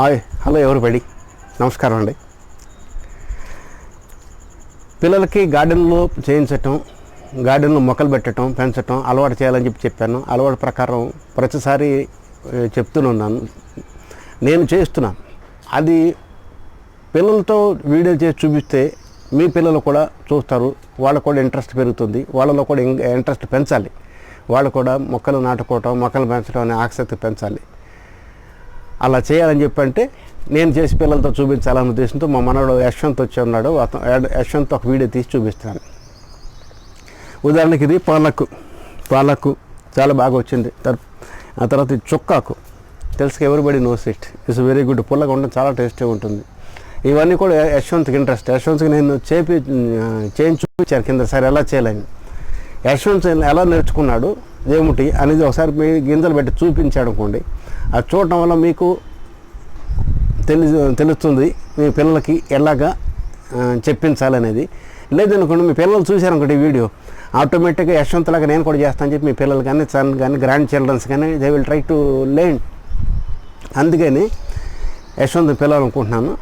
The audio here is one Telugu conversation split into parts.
హాయ్ హలో ఎవరు బడి నమస్కారం అండి. పిల్లలకి గార్డెన్లో చేయించటం గార్డెన్లో మొక్కలు పెట్టడం పెంచటం అలవాటు చేయాలని చెప్పి చెప్పాను. అలవాటు ప్రకారం ప్రతిసారి చెప్తున్నాను చెప్తూనే ఉన్నాను. నేను చేస్తున్నాను అది పిల్లలతో వీడియో చేసి చూపిస్తే మీ పిల్లలు కూడా చూస్తారు. వాళ్ళకు కూడా ఇంట్రెస్ట్ పెరుగుతుంది. వాళ్ళలో కూడా ఇంట్రెస్ట్ పెంచాలి. వాళ్ళు కూడా మొక్కలు నాటుకోవటం మొక్కలు పెంచడం అనే ఆసక్తి పెంచాలి. అలా చేయాలని చెప్పి అంటే నేను చేసి పిల్లలతో చూపించాలని ఉద్దేశంతో మా మనవడు యశ్వంత్ వచ్చి ఉన్నాడు. అతను యశ్వంత్ ఒక వీడియో తీసి చూపిస్తాను. ఉదాహరణకి ఇది పాలకు పాలకు చాలా బాగా వచ్చింది. ఆ తర్వాత చుక్కాకు. తెలుసు everybody knows it it's very good పుల్లగా ఉండడం చాలా టేస్టీగా ఉంటుంది. ఇవన్నీ కూడా యశ్వంత్కి ఇంట్రెస్ట్ యశ్వంత్కి నేను చేపి చేయించి చూపించాను కింద సరే ఎలా చేయలేని. యశ్వంత్ ఎలా నేర్చుకున్నాడు? ఏమిటి? అనేది ఒకసారి మీ గింజలు పెట్టి చూపించాడు అనుకోండి. అది చూడటం వల్ల మీకు తెలి తెలుస్తుంది మీ పిల్లలకి ఎలాగా చెప్పించాలనేది. లేదనుకోండి మీ పిల్లలు చూశారనుకోండి ఈ వీడియో ఆటోమేటిక్గా యశ్వంత్ లాగా నేను కూడా చేస్తాను చెప్పి మీ పిల్లలు కానీ సన్ కానీ గ్రాండ్ చిల్డ్రన్స్ కానీ they will try to learn. అందుకని యశ్వంత్ పిలవాలనుకుంటున్నాను.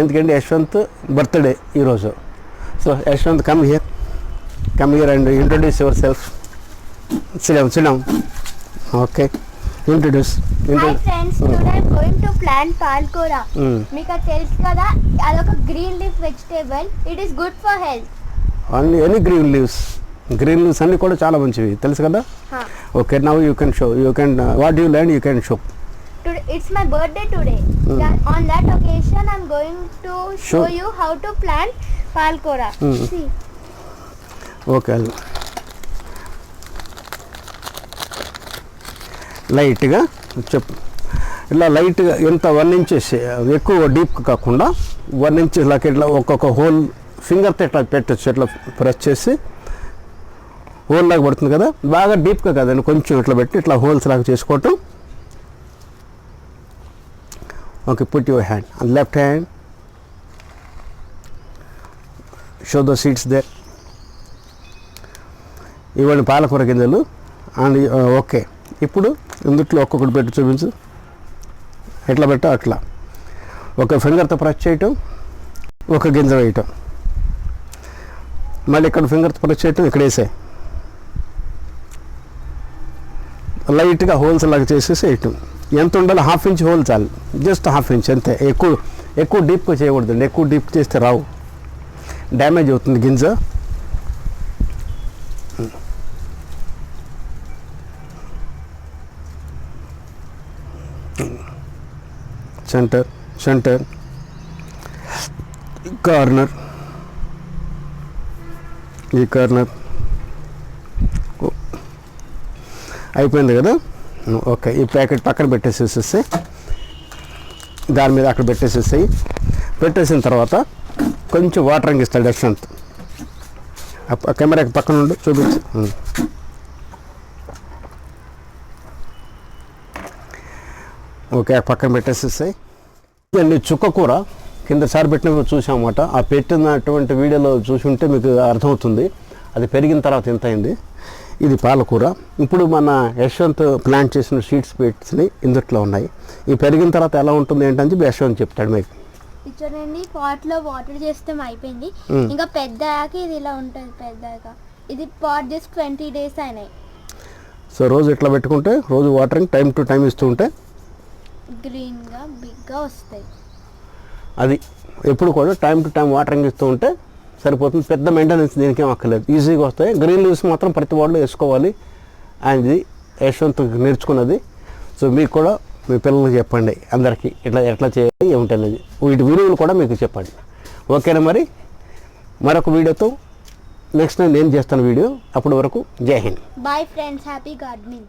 ఎందుకంటే యశ్వంత్ బర్త్డే ఈరోజు. So Yashwanth come here come here and introduce yourself సిడమ్ సిడమ్ okay introduce hi friends today I'm going to plant palkura మీకు అది తెలుసు కదా అదొక green leaf vegetable it is good for health only any green leaves green leaves అన్నీ కూడా చాలా మంచివి. తెలుసు కదా? Okay now you can show you can what you land you can show it's my birthday today on that occasion I'm going to show. You how to plant palkura Hmm. Okay లైట్గా చెప్పు. ఇలా లైట్గా ఇంత వన్ ఇంచెస్ ఎక్కువ డీప్ కాకుండా వన్ ఇంచెస్ లాగా ఇట్లా ఒక్కొక్క హోల్ ఫింగర్తో ఇట్లా పెట్టచ్చు ఇట్లా ప్రెస్ చేసి. హోల్ లాగా పడుతుంది కదా బాగా డీప్గా కదండి కొంచెం ఇట్లా పెట్టి ఇట్లా హోల్స్ లాగా చేసుకోవటం. Okay put your hand left hand show the seeds they ఇవన్నీ పాలకూర గింజలు. అండ్ ఓకే ఇప్పుడు ఇందుట్లో ఒక్కొక్కటి పెట్టి చూపించు? ఎట్లా పెట్టా? అట్లా. ఒక ఫింగర్తో ప్రెస్ చేయటం ఒక గింజ వేయటం. మళ్ళీ ఇక్కడ ఫింగర్తో ప్రెస్ చేయటం ఇక్కడ వేసే లైట్గా హోల్స్ లాగా చేసేసి వేయటం. ఎంత ఉండాలి హాఫ్ ఇంచ్ హోల్ చాలు. జస్ట్ హాఫ్ ఇంచ్ అంతే. ఎక్కువ ఎక్కువ డీప్గా చేయకూడదండి. ఎక్కువ డీప్ చేస్తే రావు. డ్యామేజ్ అవుతుంది గింజ. Centre centre corner. ఈ కార్నర్. అయిపోయింది కదా? ఓకే ఈ ప్యాకెట్ పక్కన పెట్టేసేసేస్తే దాని మీద అక్కడ పెట్టేసేసాయి పెట్టేసిన తర్వాత కొంచెం వాటరింగ్ ఇస్తాడు యశ్వంత్ ఆ ప- కెమెరాకి పక్కన ఉండు చూపించు. ఓకే పక్కన పెట్టేసేసాయి. అండి చుక్క కూర. కింద సారి పెట్టినప్పుడు చూసామన్నమాట ఆ పెట్టినటువంటి వీడియోలో చూసి ఉంటే మీకు అర్థమవుతుంది. అది పెరిగిన తర్వాత ఎంత అయింది? ఇది పాలకూర. ఇప్పుడు మన యశ్వంత్ ప్లాంట్ చేసిన సీడ్స్ పెట్టినవి ఇందుట్లో ఉన్నాయి. ఈ పెరిగిన తర్వాత ఎలా ఉంటుంది ఏంటని చెప్పి యశ్వంత్ చెప్తాడు మీకు. చూడండి పాట్లో వాటర్ చేస్తే అయిపోయింది. ఇంకా పెద్దగా ఇది ఇలా ఉంటుంది పెద్దగా ఇది పాట్ జస్ట్ ట్వంటీ డేస్ అయినాయి. సో రోజు ఇట్లా పెట్టుకుంటే రోజు వాటరింగ్ టైం టు టైం ఇస్తూ ఉంటే గ్రీన్గా బిగ్గా వస్తాయి. అది ఎప్పుడు కూడా టైం టు టైం వాటరింగ్ ఇస్తూ ఉంటే సరిపోతుంది. పెద్ద మెయింటెనెన్స్ దీనికేం అక్కర్లేదు. ఈజీగా వస్తాయి. గ్రీన్ లీవ్స్ మాత్రం ప్రతి వాళ్ళు వేసుకోవాలి. అండ్ ఇది యశ్వంత్ నేర్చుకున్నది. సో మీకు కూడా మీ పిల్లలకి చెప్పండి. అందరికీ ఇట్లా ఎట్లా చేయాలి ఏమిటనేది వీటి విలువలు కూడా మీకు చెప్పండి. ఓకేనా మరి? మరొక వీడియోతో నెక్స్ట్ నేను చేస్తాను వీడియో. అప్పటి వరకు జై Hind. Bye friends happy gardening